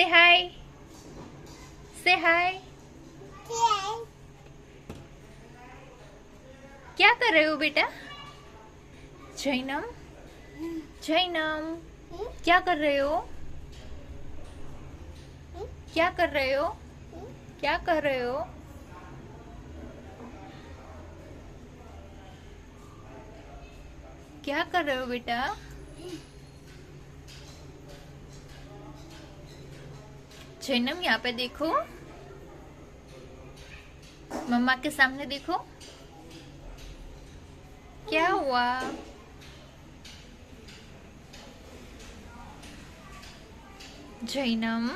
Say hi. Say hi. क्या कर रहे हो बेटा जैनम जैनम क्या कर रहे हो क्या कर रहे हो क्या कर रहे हो क्या कर रहे हो बेटा जैनम यहाँ पे देखो। मम्मा के सामने देखो। क्या हुआ? जैनम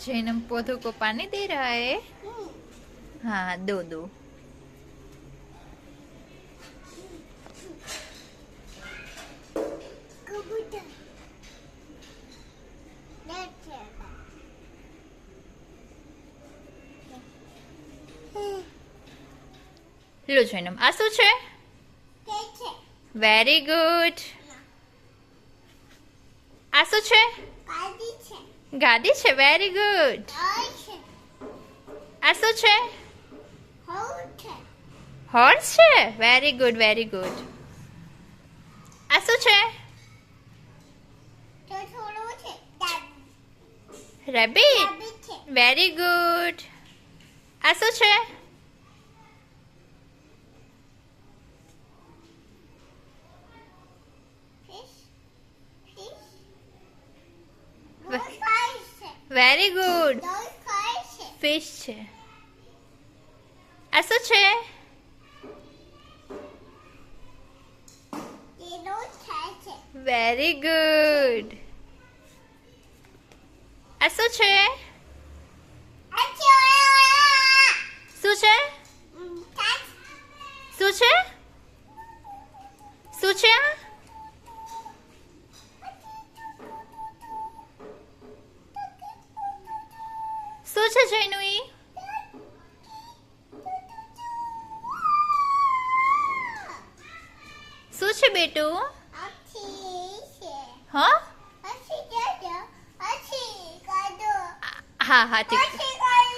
जैनम पौधों को पानी दे रहा है। हाँ दो दो કબૂતર That's લો જૈનમ આ શું છે it. વેરી ગુડ આ શું છે કાદી છે ગાદી છે વેરી ગુડ ઓય છે આ શું છે હોઉ છે હોર્સ છે વેરી ગુડ વેરી ગુડ આ શું છે રેબિટ વેરી ગુડ આ શું છે વેરી ગુડ ફિશ છે આ શું છે એ રોજ ખાય છે વેરી ગુડ આ શું છે અચ્છા શું છે કાચ શું છે શું છે આ? શું છે જૈનુ ઈ શું છે બેટું અચ્છી છે હા અચ્છી જાજો અચ્છી કાદો હા, હાથી.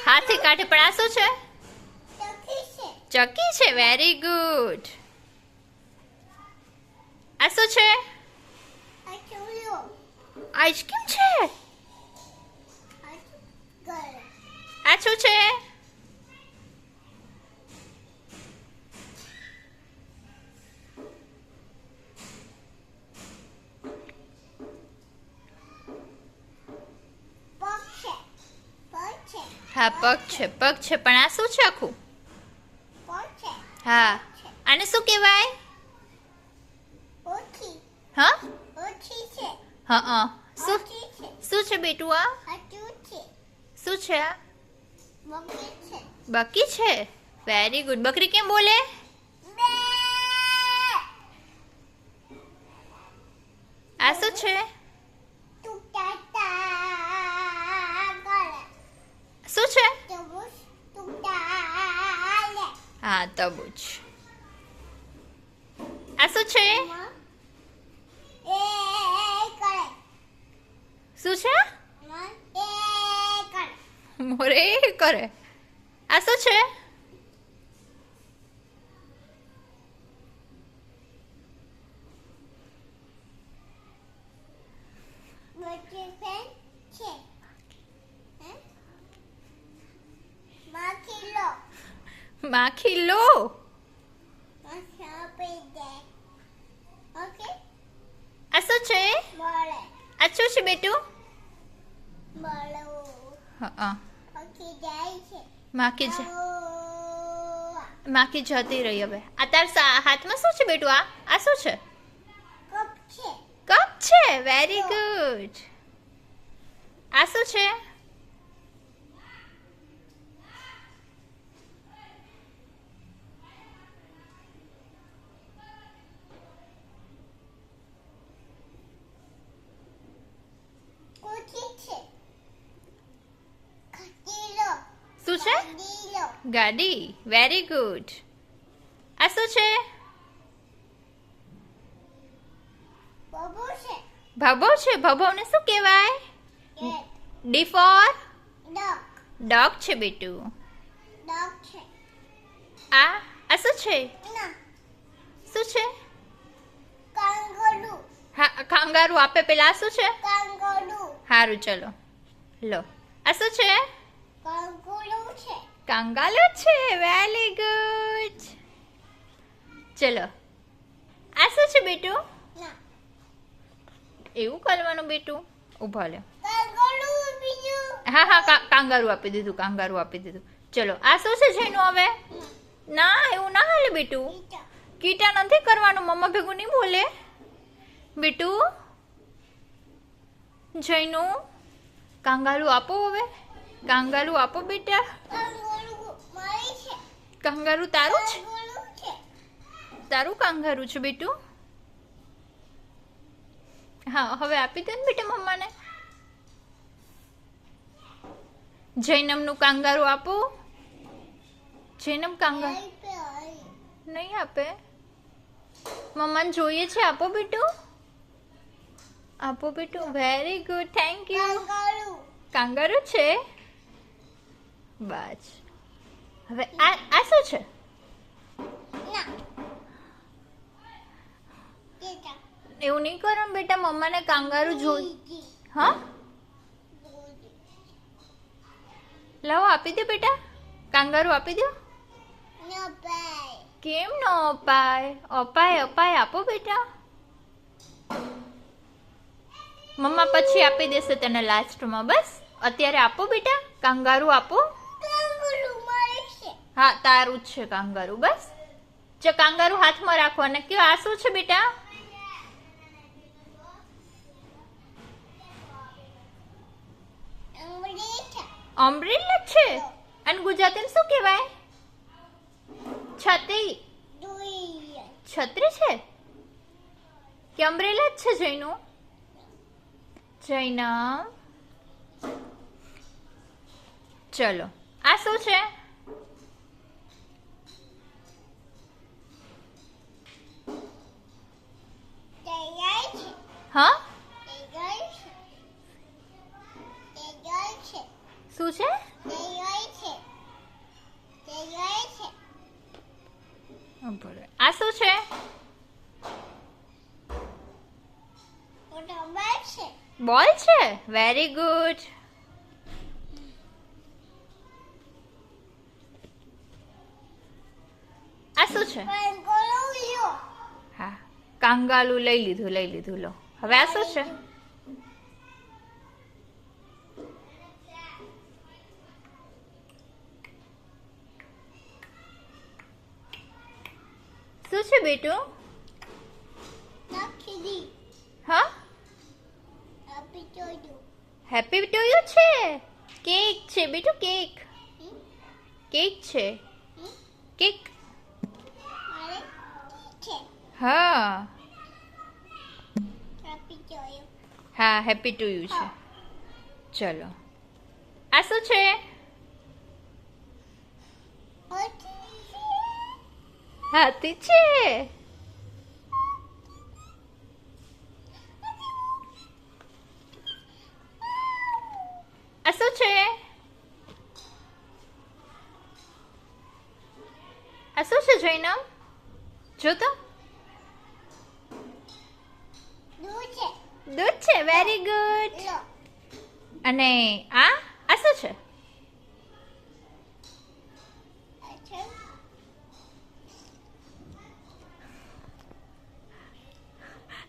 હાથી કાંઠે પણ આ શું છે? ચકી છે વેરી ગુડ આ શું છે? આઈસ્ક્રીમ છે. આ શું છે પગ છે પગ છે હા પગ છે પગ છે પણ આ શું છે આખું? હા. આને શું કહેવાય? હા? હા શું શું છે બેટું આ? શું છે આ? બકી છે. વેરી ગુડ બકરી કેમ બોલે? આ શું છે તું ટાટા ગળ શું છે તબુસ તું ટાલે હા તબૂચ આ શું છે શું છે મોરે કરે આ શું છે વચ્ચે ફેન છે હે માખી લો માખી લો આ શું છે? આ શું છે બેટું? જાય છે માખી માખી જતી રહી હવે. આ તાર સા- હાથમાં શું છે બેટું આ? આ શું છે? કપ છે. વેરી ગુડ આ શું છે કુચી છે ખટીલો શું છે ખટીલો ગાડી. વેરી ગુડ આ શું છે? ભાભો છે. ભાભોને શું કહેવાય? ડી ફોર ડોગ છે બેટું. છે. આ આ શું છે? શું છે? હા કાંગારુ આપે પેલા શું છે? સારું ચલો. લો. આ શું છે? છે. કાંગાલો છે? વેરી ગુડ ચલો. આ શું છે બેટું? એવું કરવાનું બેટું? ઊભા લે હા હા કા- કાંગારું આપી દીધું કાંગારું આપી દીધું. ચલો આ શું છે જેનું હવે? ના એવું ના હાલે બેટું. કીટા. નથી કરવાનું મમ્મા ભેગું નહીં બોલે. બેટું જઈનું કાંગારું આપો હવે. કાંગારું આપો બેટા. કાંગારું તારું છે તારું કાંગારું છે બેટું? હા હવે આપી દે ને બેટા મમ્માને. જૈનમનું કાંગારું આપો. જૈનમ કાંગા આઈ પે આઈ નહીં આપે. મમ્માને જોઈએ છે આપો બેટું. આપો બેટું. Very good thank you kangaroo છે? બસ. હવે આ આ શું છે? એવું નહીં કરો બેટા મમ્માને કાંગારું જોઈ હા? લાવો આપી દે બેટા. કાંગારું આપી દો. કેમ ન અપાય? અપાય અપાય આપો બેટા. મમ્મા પછી આપી દેશે તને લાસ્ટમાં બસ. અત્યારે આપો બેટા કાંગારું આપો. હા, તારું જ છે કાંગારું, બસ? જો કાંગારું હાથમાં રાખો અને કયો, આ શું છે બેટા? અંગડી છે? અને ગુજરાતીમાં શું કહેવાય? છત્રી. છત્રી છે? કે અમ્બ્રેલા જ છે જૈનું જૈનમ ચલો, આ શું છે? હા? શું છે. આ શું છે? બોલ છે. વેરી ગુડ આ શું છે? હા. કાંગાલું લઈ લીધું લઈ લીધું લો. હવે આ શું છે? શું છે બેટું? હા? હેપી ટુ યુ છે? કેક છે. બેટું કેક કેક છે. કેક હા. હા હેપી ટુ યુ છે. ચલો. આ શું છે? હાથી છે. આ શું છે? આ શું છે જૈનમ? જો તો દૂધ છે દૂધ છે વેરી ગુડ અને આ? આ શું છે?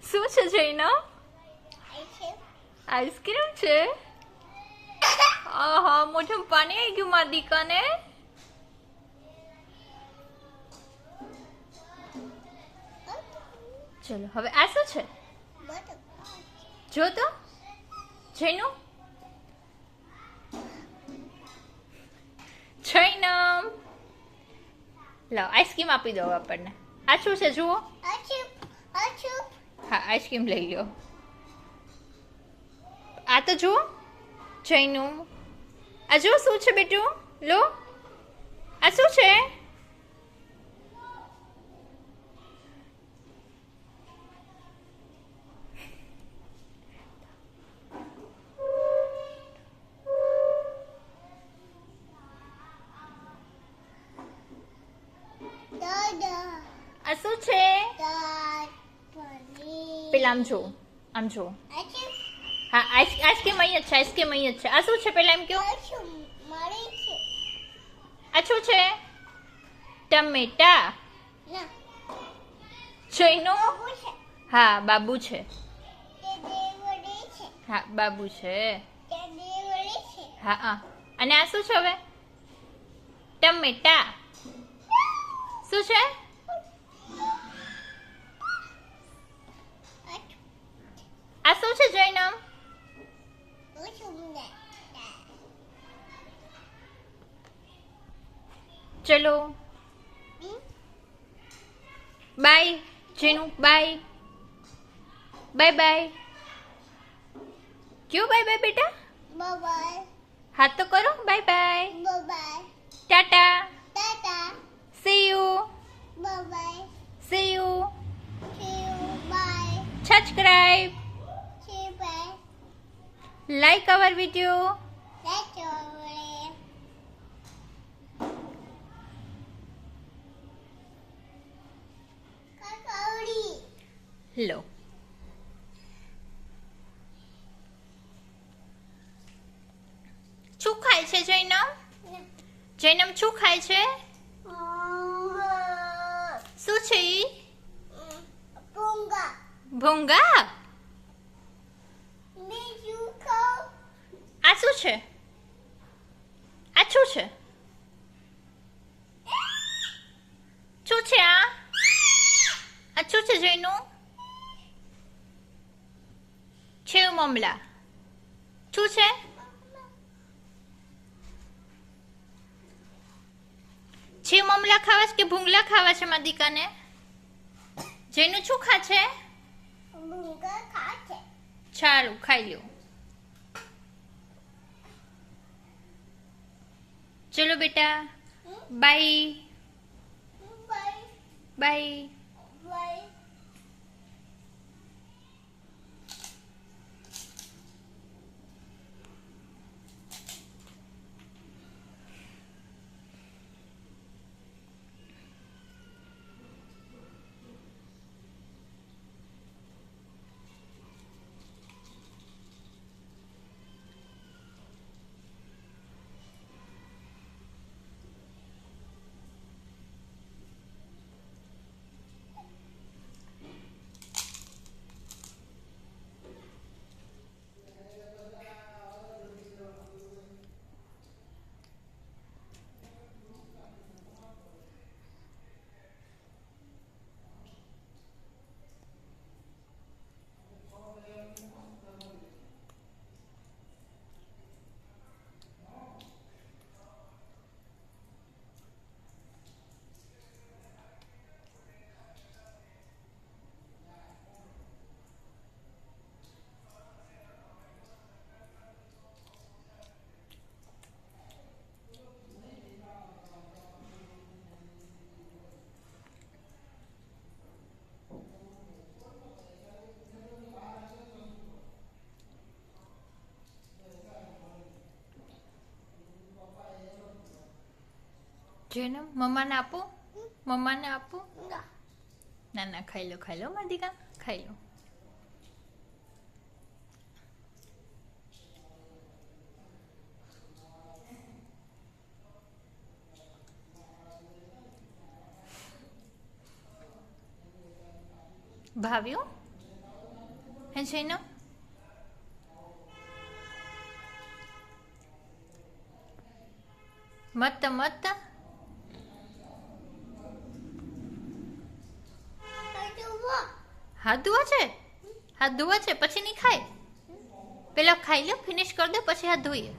શું છે જૈનો? આઈસ્ક્રીમ છે? આહા મોઢું પાણી આવી ગયું મારા દીકાને ચલો હવે આ શું છે? જો તો. જૈનું. જૈનમ. લો આઈસ્ક્રીમ આપી દો આપણને. આ શું છે, જુઓ. હા આઈસ્ક્રીમ લઈ લો આ તો જુઓ. જૈનું. આ જુઓ શું છે બેટું? લો. આમ જો આમ જો. હા આઈસ આઈસ્ક્રીમ અહીં જ છે આઈસ્ક્રીમ અહીં જ છે. આ શું છે પેલા એમ કયો છે. આ શું છે? ટમેટા. જઈનો હા બાબુ છે. હા બાબુ છે. છે. હા હા. અને આ શું છે હવે? ટમેટા. શું છે? આ શું છે જૈનમ ચલો. બાય જેનું બાય. Bye bye. ક્યું બાય બાય બેટા? બાય હાથ તો કરો. Bye bye. Bye tata tata see you bye see you subscribe like our video that's all Kakori. લો શું ખાય છે જૈનમ જૈનમ શું ખાય છે શું છે ઈ Bunga. ભૂંગા Mizuko. આ શું છે આ શું છે? શું છે આ? આ શું છે જૈનું છે મમલા. શું છે? છે મમલા ખાવા છે કે ભૂંગલા ખાવા છે માદિકાને દીકાને? જેનું શું ખા છે. સારું ખાઈ લ્યો. ચલો બેટા. બાય. બાય જેને, મમ્માને આપો? મમ્માને આપો? ના ના, ખાઈ લો ખાઈ લો માધિકા ખાઈ લો. ભાવ્યું હે જૈનો મત મત હાથ ધોવા છે? હાથ ધોવા છે, પછી નહીં ખાય? પેલા ખાઈ લો ફિનિશ કરી દો, પછી હાથ ધોઈએ.